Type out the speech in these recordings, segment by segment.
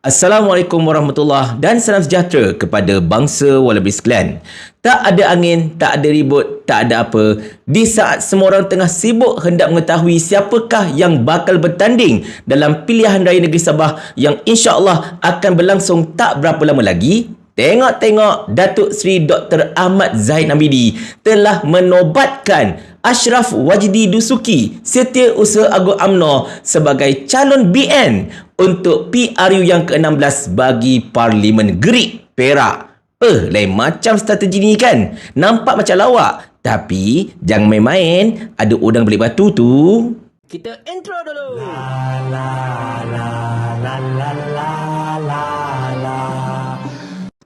Assalamualaikum warahmatullahi dan salam sejahtera kepada bangsa Wallaby sekalian. Tak ada angin, tak ada ribut, tak ada apa. Di saat semua orang tengah sibuk hendak mengetahui siapakah yang bakal bertanding dalam pilihan raya negeri Sabah yang insya-Allah akan berlangsung tak berapa lama lagi, tengok-tengok Datuk Seri Dr. Ahmad Zahid Namidi telah menobatkan Ashraf Wajidi Dusuki, Setiausaha Agung AMNO sebagai calon BN untuk PRU yang ke-16 bagi Parlimen Gerik Perak. Eh, lain macam strategi ni kan? Nampak macam lawak. Tapi, jangan main-main. Ada udang beli batu tu. Kita intro dulu. La la la la la la la la.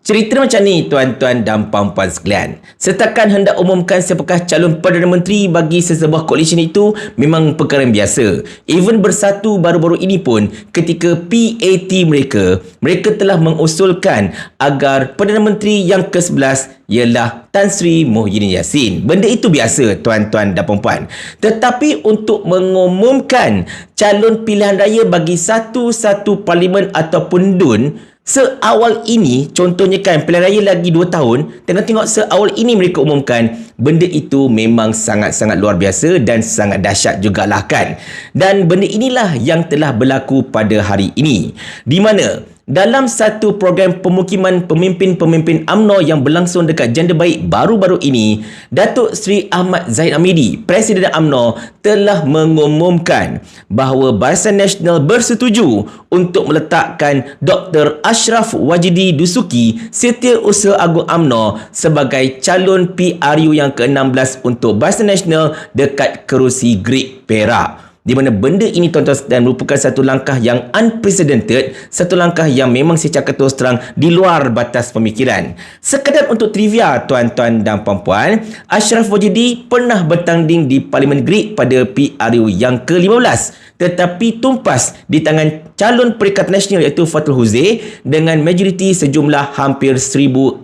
Cerita macam ni tuan-tuan dan puan-puan sekalian. Setakat hendak umumkan siapakah calon Perdana Menteri bagi sesebuah koalisi itu memang perkara yang biasa. Even bersatu baru-baru ini pun ketika PAT mereka, mereka telah mengusulkan agar Perdana Menteri yang ke-11 ialah Tan Sri Muhyiddin Yassin. Benda itu biasa tuan-tuan dan puan-puan. Tetapi untuk mengumumkan calon pilihan raya bagi satu-satu parlimen ataupun DUN, Seawal ini, contohnya kan pilihan raya lagi 2 tahun, tengok-tengok seawal ini mereka umumkan, benda itu memang sangat-sangat luar biasa dan sangat dahsyat jugalah kan. Dan benda inilah yang telah berlaku pada hari ini. Di mana dalam satu program pemukiman pemimpin-pemimpin AMNO yang berlangsung dekat Janda Baik baru-baru ini, Datuk Seri Ahmad Zahid Amidi, Presiden AMNO telah mengumumkan bahawa Barisan Nasional bersetuju untuk meletakkan Dr. Ashraf Wajidi Dusuki, Setiausaha Agung AMNO sebagai calon PRU yang ke-16 untuk Barisan Nasional dekat kerusi Great Perak di mana benda ini tuan-tuan dan merupakan satu langkah yang unprecedented, satu langkah yang memang saya cakap terus terang di luar batas pemikiran. Sekadar untuk trivia tuan-tuan dan puan-puan, Ashraf Wajidi pernah bertanding di Parlimen Greek pada PRU yang ke-15 tetapi tumpas di tangan calon Perikatan Nasional iaitu Fatul Huze dengan majoriti sejumlah hampir 1,400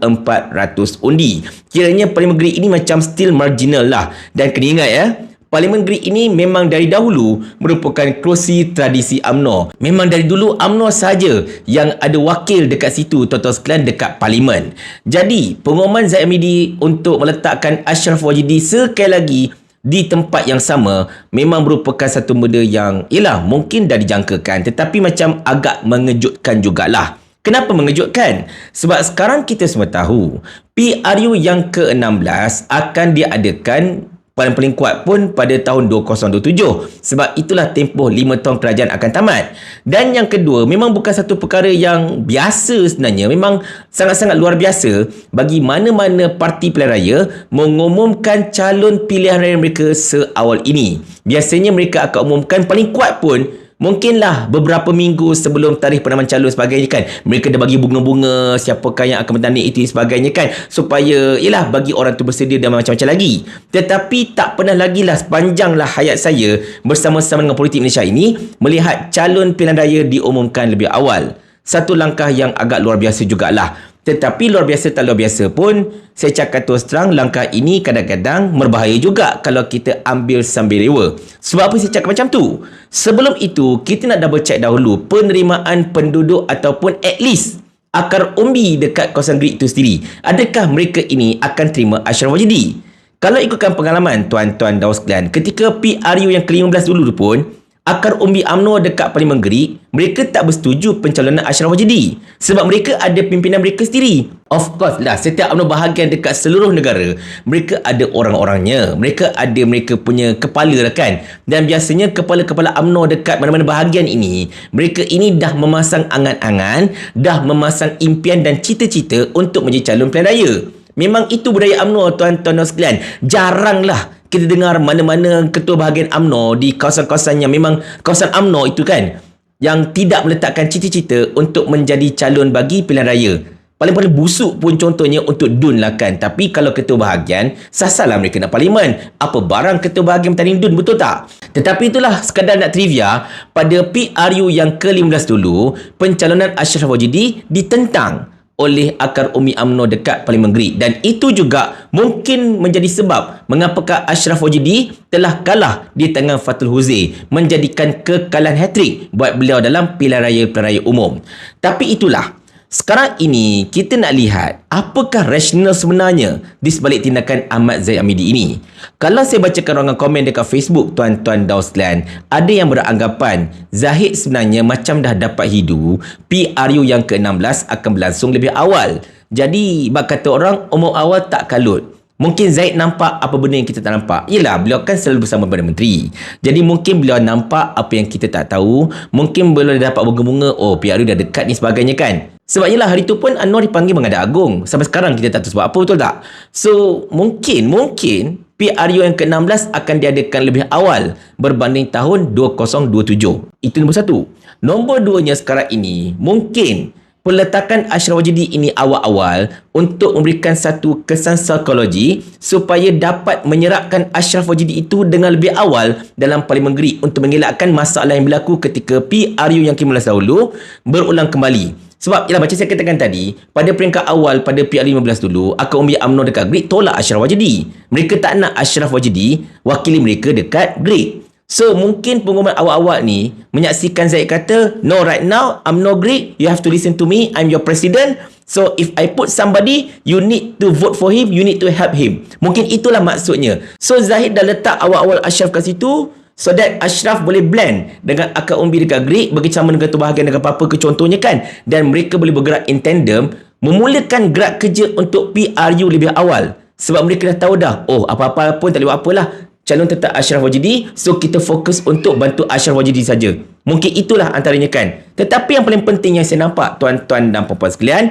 undi. Kiranya Parlimen Greek ini macam still marginal lah dan kena ingat ya, Parlimen Greek ini memang dari dahulu merupakan kerusi tradisi AMNO. Memang dari dulu AMNO saja yang ada wakil dekat situ tuan-tuan sekalian dekat parlimen. Jadi, pengumuman Zaid Amidi untuk meletakkan Ashraf Wajidi sekali lagi di tempat yang sama memang merupakan satu benda yang ialah mungkin dah dijangkakan tetapi macam agak mengejutkan jugalah. Kenapa mengejutkan? Sebab sekarang kita semua tahu PRU yang ke-16 akan diadakan paling-paling kuat pun pada tahun 2027 sebab itulah tempoh 5 tahun kerajaan akan tamat. Dan yang kedua memang bukan satu perkara yang biasa sebenarnya. Memang sangat-sangat luar biasa bagi mana-mana parti pilihan raya mengumumkan calon pilihan raya mereka seawal ini. Biasanya mereka akan umumkan paling kuat pun Mungkinlah beberapa minggu sebelum tarikh penamaan calon sebagainya kan mereka dah bagi bunga-bunga siapakah yang akan bertanding itu sebagainya kan supaya ialah bagi orang tu bersedia dan macam-macam lagi. Tetapi tak pernah lagi lah sepanjanglah hayat saya bersama-sama dengan politik Malaysia ini melihat calon pilihan raya diumumkan lebih awal. Satu langkah yang agak luar biasa jugalah tetapi luar biasa tak luar biasa pun, saya cakap terus terang langkah ini kadang-kadang berbahaya juga kalau kita ambil sambil rewa. Sebab apa saya cakap macam tu? Sebelum itu, kita nak double check dahulu penerimaan penduduk ataupun at least akar umbi dekat kawasan Greek itu sendiri. Adakah mereka ini akan terima Ashraf Wajidi? Kalau ikutkan pengalaman tuan-tuan dan sekalian, ketika PRU yang ke-15 dulu pun, akar umbi UMNO dekat Parlimen Gerik, mereka tak bersetuju pencalonan Ashraf Wajidi. Sebab mereka ada pimpinan mereka sendiri. Of course lah, setiap UMNO bahagian dekat seluruh negara, mereka ada orang-orangnya. Mereka ada mereka punya kepala lah kan. Dan biasanya kepala-kepala UMNO dekat mana-mana bahagian ini, mereka ini dah memasang angan-angan, dah memasang impian dan cita-cita untuk menjadi calon pilihan raya. Memang itu budaya UMNO tuan-tuan dan sekalian. Jaranglah kita dengar mana-mana ketua bahagian AMNO di kawasan-kawasan yang memang kawasan AMNO itu kan yang tidak meletakkan cita-cita untuk menjadi calon bagi pilihan raya. Paling-paling busuk pun contohnya untuk DUN lah kan. Tapi kalau ketua bahagian, sasalah mereka nak parlimen. Apa barang ketua bahagian bertanding DUN, betul tak? Tetapi itulah sekadar nak trivia, pada PRU yang ke-15 dulu, pencalonan Ashraf Wajidi ditentang oleh akar umi UMNO dekat Parlimen Greek dan itu juga mungkin menjadi sebab mengapakah Ashraf Wajidi telah kalah di tangan Fatul Huzi menjadikan kekalahan hat-trick buat beliau dalam pilihan raya pilihan raya umum. Tapi itulah sekarang ini kita nak lihat apakah rasional sebenarnya di sebalik tindakan Ahmad Zaid Amidi ini. Kalau saya bacakan ruangan komen dekat Facebook tuan-tuan Dauslan, ada yang beranggapan Zahid sebenarnya macam dah dapat hidu, PRU yang ke-16 akan berlangsung lebih awal. Jadi, bak kata orang, umur awal tak kalut. Mungkin Zaid nampak apa benda yang kita tak nampak. Yelah, beliau kan selalu bersama Perdana Menteri. Jadi mungkin beliau nampak apa yang kita tak tahu. Mungkin beliau dapat bunga-bunga, oh PRU dah dekat ni sebagainya kan. Sebab yelah hari tu pun Anwar dipanggil menghadap agung. Sampai sekarang kita tak tahu sebab apa betul tak? So mungkin, mungkin PRU yang ke-16 akan diadakan lebih awal berbanding tahun 2027. Itu nombor satu. Nombor duanya sekarang ini, mungkin Peletakan Ashraf Wajidi ini awal-awal untuk memberikan satu kesan psikologi supaya dapat menyerapkan Ashraf Wajidi itu dengan lebih awal dalam Parlimen Greek untuk mengelakkan masalah yang berlaku ketika PRU yang ke-15 dahulu berulang kembali. Sebab, ialah macam saya katakan tadi, pada peringkat awal pada PR15 dulu, Akar Umbi UMNO dekat Greek tolak Ashraf Wajidi. Mereka tak nak Ashraf Wajidi wakili mereka dekat Greek. So mungkin pengumuman awal-awal ni menyaksikan Zaid kata no right now I'm no great you have to listen to me. I'm your president. So if I put somebody you need to vote for him. You need to help him. Mungkin itulah maksudnya. So Zahid dah letak awal-awal Ashraf kat situ so that Ashraf boleh blend dengan akar umbi dekat Greek bekerjasama dengan ketua bahagian dengan apa-apa. Ke contohnya kan dan mereka boleh bergerak in tandem memulakan gerak kerja untuk PRU lebih awal. Sebab mereka dah tahu dah oh apa-apa pun tak boleh apalah. Calon tetap Ashraf Wajidi so kita fokus untuk bantu Ashraf Wajidi saja. Mungkin itulah antaranya kan. Tetapi yang paling penting yang saya nampak tuan-tuan dan puan-puan sekalian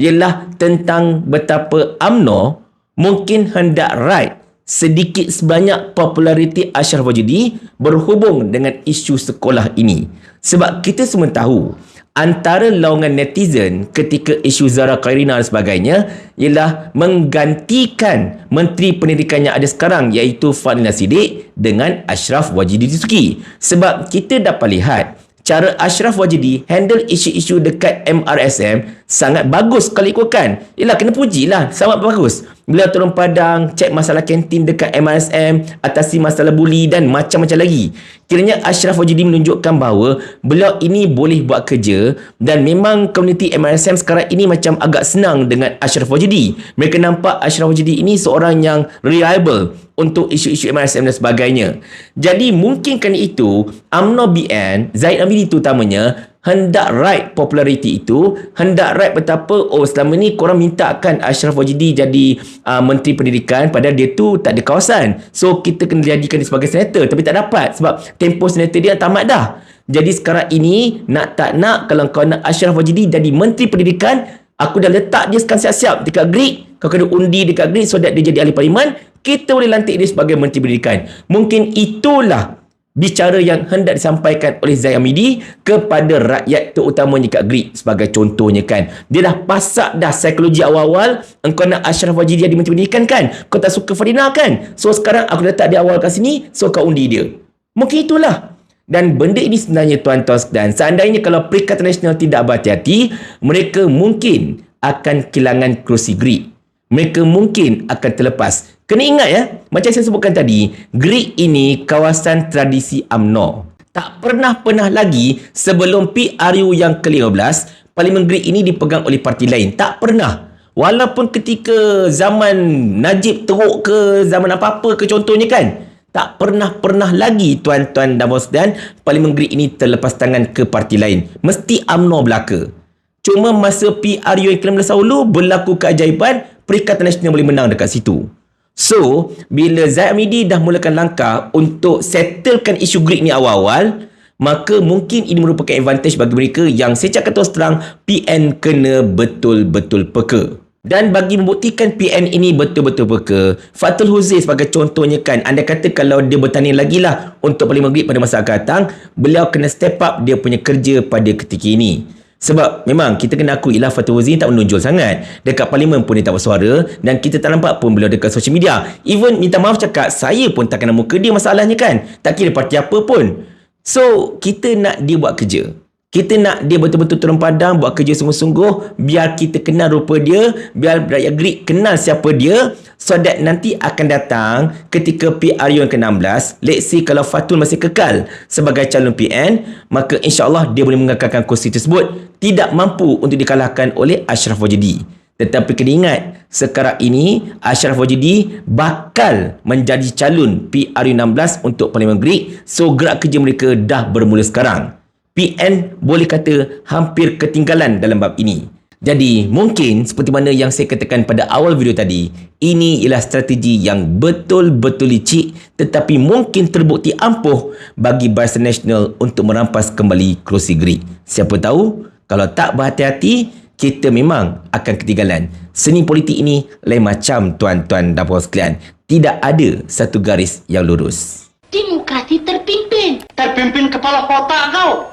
ialah tentang betapa AMNO mungkin hendak right sedikit sebanyak populariti Ashraf Wajidi berhubung dengan isu sekolah ini sebab kita semua tahu antara laungan netizen ketika isu Zara Khairina dan sebagainya ialah menggantikan Menteri Pendidikan yang ada sekarang iaitu Fadlina Sidik dengan Ashraf Wajidi Disuki. Sebab kita dapat lihat cara Ashraf Wajidi handle isu-isu dekat MRSM sangat bagus kalau ikutkan. Yelah, kena puji lah. Sangat bagus. Beliau turun padang, cek masalah kantin dekat MRSM, atasi masalah buli dan macam-macam lagi. Kiranya Ashraf Wajidi menunjukkan bahawa beliau ini boleh buat kerja dan memang komuniti MRSM sekarang ini macam agak senang dengan Ashraf Wajidi. Mereka nampak Ashraf Wajidi ini seorang yang reliable untuk isu-isu MRSM dan sebagainya. Jadi mungkin kerana itu, UMNO BN, Zaid Amiri itu utamanya, hendak right populariti itu hendak right betapa oh selama ni korang minta kan Ashraf Wajidi jadi uh, menteri pendidikan padahal dia tu tak ada kawasan. So kita kena jadikan dia sebagai senator tapi tak dapat sebab tempoh senator dia tamat dah. Jadi sekarang ini nak tak nak kalau kau nak Ashraf Wajidi jadi menteri pendidikan aku dah letak dia sekarang siap-siap dekat Greek. Kau kena undi dekat Greek so that dia jadi ahli parlimen. Kita boleh lantik dia sebagai menteri pendidikan. Mungkin itulah bicara yang hendak disampaikan oleh Zaid Amidi kepada rakyat terutamanya kat Greek sebagai contohnya kan? Dia dah pasak dah psikologi awal-awal. Engkau nak Ashraf Wajidi jadi menteri pendidikan kan? Kau tak suka Fadina kan? So sekarang aku letak dia awal kat sini so kau undi dia. Mungkin itulah. Dan benda ini sebenarnya tuan-tuan dan seandainya kalau Perikatan Nasional tidak berhati-hati mereka mungkin akan kehilangan kerusi Greek mereka mungkin akan terlepas. Kena ingat ya, macam saya sebutkan tadi, Greek ini kawasan tradisi UMNO. Tak pernah-pernah lagi sebelum PRU yang ke-15, Parlimen Greek ini dipegang oleh parti lain. Tak pernah. Walaupun ketika zaman Najib teruk ke, zaman apa-apa ke contohnya kan, tak pernah-pernah lagi tuan-tuan dan dan Parlimen Greek ini terlepas tangan ke parti lain. Mesti UMNO belaka. Cuma masa PRU yang ke-16 dahulu berlaku keajaiban Perikatan Nasional boleh menang dekat situ. So, bila Zaid Amidi dah mulakan langkah untuk settlekan isu Greek ni awal-awal, maka mungkin ini merupakan advantage bagi mereka yang saya cakap terus terang, PN kena betul-betul peka. Dan bagi membuktikan PN ini betul-betul peka, Fatul Huzi sebagai contohnya kan, anda kata kalau dia bertanding lagi lah untuk Parlimen Greek pada masa akan datang, beliau kena step up dia punya kerja pada ketika ini. Sebab memang kita kena akui lah Fatul Wazir tak menonjol sangat. Dekat parlimen pun dia tak bersuara dan kita tak nampak pun beliau dekat social media. Even minta maaf cakap, saya pun tak kenal muka dia masalahnya kan. Tak kira parti apa pun. So, kita nak dia buat kerja. Kita nak dia betul-betul turun padang buat kerja sungguh-sungguh biar kita kenal rupa dia, biar rakyat Greek kenal siapa dia so that nanti akan datang ketika PRU yang ke-16 let's say kalau Fatul masih kekal sebagai calon PN maka insyaAllah dia boleh mengekalkan kursi tersebut. Tidak mampu untuk dikalahkan oleh Ashraf Wajidi tetapi kena ingat sekarang ini Ashraf Wajidi bakal menjadi calon PRU 16 untuk Parlimen Greek. So gerak kerja mereka dah bermula sekarang PN boleh kata hampir ketinggalan dalam bab ini. Jadi mungkin seperti mana yang saya katakan pada awal video tadi, ini ialah strategi yang betul-betul licik tetapi mungkin terbukti ampuh bagi Barisan Nasional untuk merampas kembali kerusi Greek. Siapa tahu kalau tak berhati-hati, kita memang akan ketinggalan. Seni politik ini lain macam tuan-tuan dan puan sekalian. Tidak ada satu garis yang lurus. Demokrasi terpimpin. Terpimpin kepala kotak kau.